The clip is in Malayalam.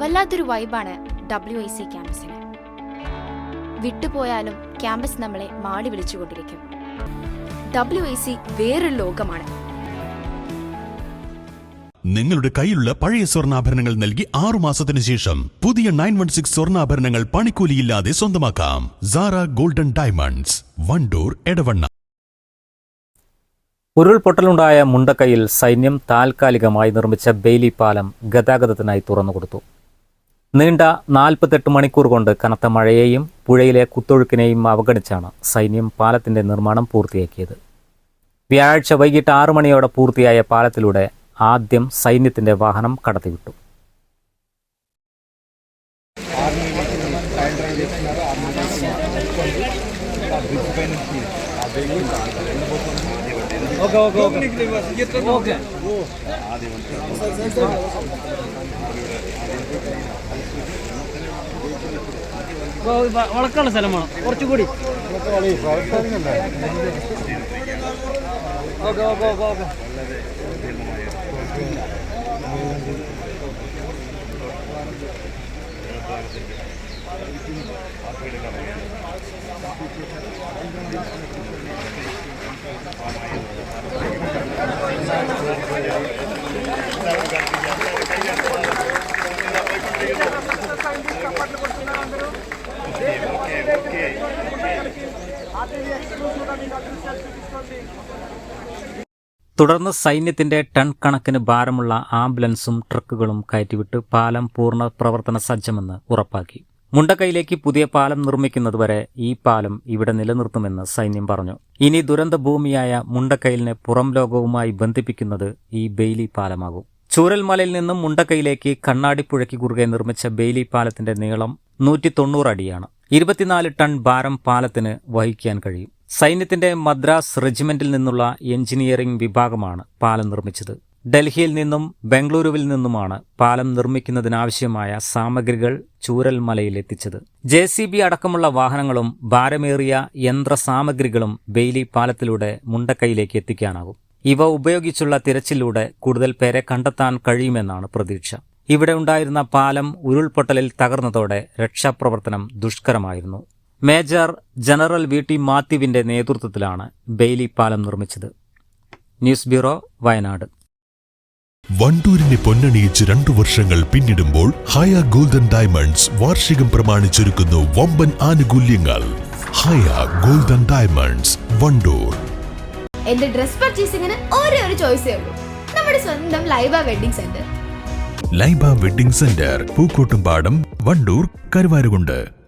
വല്ലാത്തൊരു വൈബാണ് ഡബ്ല്യു ഐ സി ക്യാമ്പസിന്. വിട്ടുപോയാലും ക്യാമ്പസ് നമ്മളെ മാടി വിളിച്ചുകൊണ്ടിരിക്കും. ഡബ്ല്യു ഐ സി വേറൊരു ലോകമാണ്. നിങ്ങളുടെ കയ്യിലുള്ള പഴയ സ്വർണാഭരണങ്ങൾ നൽകി ആറു മാസത്തിന് ശേഷം പുതിയ നയൻ വൺ സിക്സ് സ്വർണാഭരണങ്ങൾ പണിക്കൂലിയില്ലാതെ സ്വന്തമാക്കാം. Sara golden diamonds Wandoor Edavanna ഉരുൾപൊട്ടലുണ്ടായ മുണ്ടക്കയിൽ സൈന്യം താൽക്കാലികമായി നിർമ്മിച്ച ബെയിലി പാലം ഗതാഗതത്തിനായി തുറന്നുകൊടുത്തു. നീണ്ട നാൽപ്പത്തെട്ട് മണിക്കൂർ കൊണ്ട് കനത്ത മഴയെയും പുഴയിലെ കുത്തൊഴുക്കിനെയും അവഗണിച്ചാണ് സൈന്യം പാലത്തിന്റെ നിർമ്മാണം പൂർത്തിയാക്കിയത്. വ്യാഴാഴ്ച വൈകിട്ട് ആറു മണിയോടെ പൂർത്തിയായ പാലത്തിലൂടെ ആദ്യം സൈന്യത്തിന്റെ വാഹനം കടത്തിവിട്ടു. വളക്കാനുള്ള സ്ഥലം വേണം. കുറച്ചുകൂടി ഓക്കെ ഓക്കെ ഓക്കെ ഓക്കെ. തുടർന്ന് സൈന്യത്തിന്റെ ടൺ കണക്കിന് ഭാരമുള്ള ആംബുലൻസും ട്രക്കുകളും കയറ്റിവിട്ട് പാലം പൂർണ പ്രവർത്തന സജ്ജമെന്ന് ഉറപ്പാക്കി. മുണ്ടക്കൈയിലേക്ക് പുതിയ പാലം നിർമ്മിക്കുന്നതുവരെ ഈ പാലം ഇവിടെ നിലനിർത്തുമെന്ന് സൈന്യം പറഞ്ഞു. ഇനി ദുരന്ത ഭൂമിയായ മുണ്ടക്കൈലിനെ പുറം ലോകവുമായി ബന്ധിപ്പിക്കുന്നത് ഈ ബെയ്ലി പാലമാകും. ചൂരൽമലയിൽ നിന്നും മുണ്ടക്കൈയിലേക്ക് കണ്ണാടിപ്പുഴയ്ക്ക് കുറുകെ നിർമ്മിച്ച ബെയ്ലി പാലത്തിന്റെ നീളം നൂറ്റി തൊണ്ണൂറ് അടിയാണ്. ഇരുപത്തിനാല് ടൺ ഭാരം പാലത്തിന് വഹിക്കാൻ കഴിയും. സൈന്യത്തിന്റെ മദ്രാസ് റെജിമെന്റിൽ നിന്നുള്ള എഞ്ചിനീയറിംഗ് വിഭാഗമാണ് പാലം നിർമ്മിച്ചത്. ഡൽഹിയിൽ നിന്നും ബംഗളൂരുവിൽ നിന്നുമാണ് പാലം നിർമ്മിക്കുന്നതിനാവശ്യമായ സാമഗ്രികൾ ചൂരൽമലയിൽ എത്തിച്ചത്. ജെ സി ബി അടക്കമുള്ള വാഹനങ്ങളും ഭാരമേറിയ യന്ത്ര സാമഗ്രികളും ബെയിലി പാലത്തിലൂടെ മുണ്ടക്കൈയിലേക്ക് എത്തിക്കാനാകും. ഇവ ഉപയോഗിച്ചുള്ള തിരച്ചിലൂടെ കൂടുതൽ പേരെ കണ്ടെത്താൻ കഴിയുമെന്നാണ് പ്രതീക്ഷ. ഇവിടെ ഉണ്ടായിരുന്ന പാലം ഉരുൾപൊട്ടലിൽ തകർന്നതോടെ രക്ഷാപ്രവർത്തനം ദുഷ്കരമായിരുന്നു. മേജർ ജനറൽ വി ടി മാത്യുവിന്റെ നേതൃത്വത്തിലാണ് ബെയിലി പാലം നിർമ്മിച്ചത്. News bureau Wayanad. വണ്ടൂരിനെ പൊന്നണിയിച്ച് രണ്ടു വർഷങ്ങൾ പിന്നിടുമ്പോൾ ഹയ ഗോൾഡൻ ഡയമണ്ട്സ് വാർഷികം പ്രമാണിച്ചൊരുക്കുന്നു വമ്പൻ ആനുകൂല്യങ്ങൾ. Haya golden diamonds Wandoor. എന്റെ ഡ്രസ് പർച്ചേസിംഗിന് ഒരേ ഒരു ചോയ്സേ ഉള്ളൂ. നമ്മുടെ സ്വന്തം Laiba wedding centre. Laiba wedding centre Pookkottumpadam Wandoor Karuvarakundu.